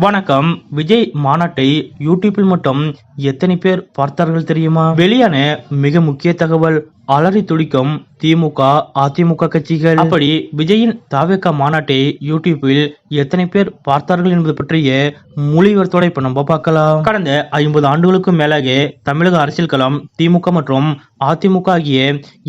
வணக்கம். விஜய் மாநாட்டை யூடியூப்பில் மட்டும் எத்தனை பேர் பார்த்தார்கள் தெரியுமா? வெளியான மிக முக்கிய தகவல் அலறி துடிக்கும் திமுக அதிமுக கட்சிகள். அப்படி விஜயின் தாவேக்கா மாநாட்டை யூடியூப்பில் எத்தனை பேர் பார்த்தார்கள் என்பது பற்றிய மொழிவர்த்தோட இப்ப நம்ம பார்க்கலாம். கடந்த ஐம்பது ஆண்டுகளுக்கும் மேலாக தமிழக அரசியல் களம் திமுக மற்றும் அதிமுக ஆகிய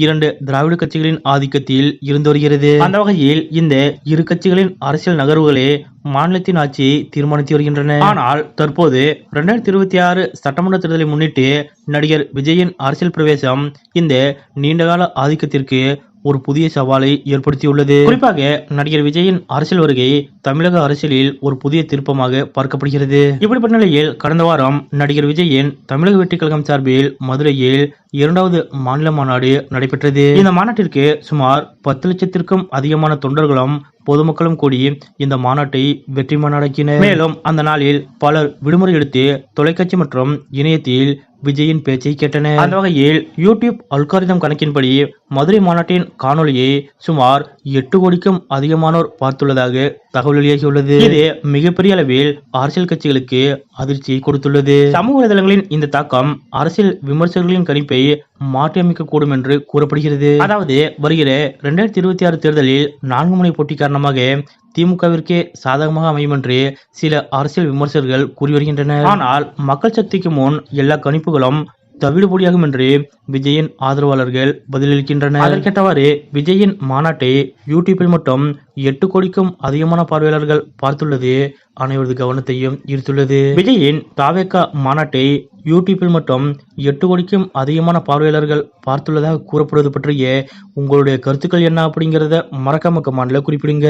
இரண்டு திராவிட கட்சிகளின் ஆதிக்கத்தில் இருந்து வருகிறது. அந்த வகையில் இந்த இரு கட்சிகளின் அரசியல் நகர்வுகளே மாநிலத்தின் ஆட்சியை தீர்மானித்து வருகின்றன. ஆனால் தற்போது இரண்டாயிரத்தி இருபத்தி ஆறு சட்டமன்ற தேர்தலை முன்னிட்டு நடிகர் விஜயின் அரசியல் பிரவேசம் இந்த நீண்டகால ஆதிக்கத்திற்கு ஒரு புதிய சவாலை ஏற்படுத்தியுள்ளது. குறிப்பாக நடிகர் விஜயின் அரசியல் வருகை தமிழக அரசியலில் ஒரு புதிய திருப்பமாக பார்க்கப்படுகிறது. இப்படிப்பட்ட நிலையில் கடந்த வாரம் நடிகர் விஜயின் தமிழக வெற்றிக் கழகம் சார்பில் மதுரையில் இரண்டாவது மாநில மாநாடு நடைபெற்றது. இந்த மாநாட்டிற்கு சுமார் பத்து லட்சத்திற்கும் அதிகமான தொண்டர்களும் பொதுமக்களும் கூடி இந்த மாநாட்டை வெற்றி மாநாடாக்கினர். மேலும் அந்த நாளில் பலர் விடுமுறை எடுத்து தொலைக்காட்சி மற்றும் இணையத்தில் விஜயின் பேச்சை கேட்டனர். அந்த வகையில் யூடியூப் அல்காரிதம் கணக்கின்படி மதுரை மாநாட்டின் காணொளியை சுமார் எட்டு கோடிக்கும் அதிகமானோர் பார்த்துள்ளதாக தகவல் வெளியாகியுள்ளது. இது மிகப்பெரிய அளவில் அரசியல் கட்சிகளுக்கு அதிர்ச்சியை கொடுத்துள்ளது. சமூக வலைதளங்களின் இந்த தாக்கம் அரசியல் விமர்சகர்களின் கணிப்பை மாற்றியமைக்க கூடும் என்று கூறப்படுகிறது. அதாவது வருகிற இரண்டாயிரத்தி இருபத்தி ஆறு தேர்தலில் நான்கு முனை போட்டி காரணமாக திமுகவிற்கே சாதகமாக அமையும் என்று சில அரசியல் விமர்சகர்கள் கூறி வருகின்றனர். ஆனால் மக்கள் சக்திக்கு முன் எல்லா கணிப்புகளும் தவிடுபொடியாகும் என்று விஜயின் ஆதரவாளர்கள் பதிலளிக்கின்றனர். அதற்கேற்றவாறு விஜயின் மாநாட்டை யூடியூப்பில் மட்டும் எட்டு கோடிக்கும் அதிகமான பார்வையாளர்கள் பார்த்துள்ளது. அனைவரது கவனத்தையும் ஈர்த்துள்ளது. விஜயின் தாவேக்கா மாநாட்டை யூடியூப்பில் மட்டும் எட்டு கோடிக்கும் அதிகமான பார்வையாளர்கள் பார்த்துள்ளதாக கூறப்படுவது பற்றிய உங்களுடைய கருத்துக்கள் என்ன அப்படிங்கிறத மறக்காம கமாண்ட்ல குறிப்பிடுங்க.